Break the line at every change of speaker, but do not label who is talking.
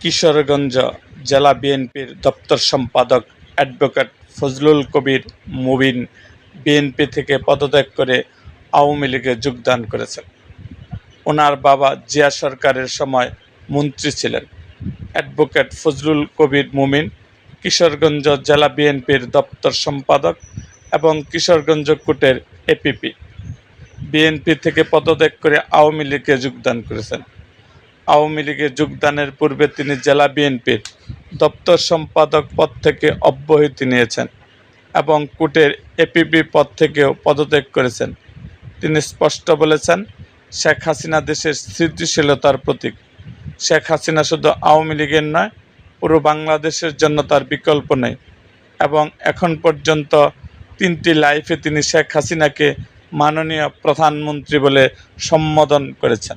কিশোরগঞ্জ জেলা বিএনপির দপ্তর সম্পাদক অ্যাডভোকেট ফজলুল কবির মুবিন বিএনপি থেকে পদত্যাগ করে আওয়ামী লীগে যোগদান করেছেন। ওনার বাবা জিয়া সরকারের সময় মন্ত্রী ছিলেন। অ্যাডভোকেট ফজলুল কবির মুমিন কিশোরগঞ্জ জেলা বিএনপির দপ্তর সম্পাদক এবং কিশোরগঞ্জ কোর্টের এপিপি বিএনপি থেকে পদত্যাগ করে আওয়ামী লীগে যোগদান করেছেন। আওয়ামী লীগে যোগদানের পূর্বে তিনি জেলা বিএনপির দপ্তর সম্পাদক পদ থেকে অব্যাহতি নিয়েছেন এবং কুটের এপিপি পদ থেকেও পদত্যাগ করেছেন। তিনি স্পষ্ট বলেছেন, শেখ হাসিনা দেশের স্থিতিশীলতার প্রতীক। শেখ হাসিনা শুধু আওয়ামী লীগের নয়, পুরো বাংলাদেশের জন্য তার বিকল্প নেই এবং এখন পর্যন্ত তিনটি লাইফে তিনি শেখ হাসিনাকে মাননীয় প্রধানমন্ত্রী বলে সম্বোধন করেছেন।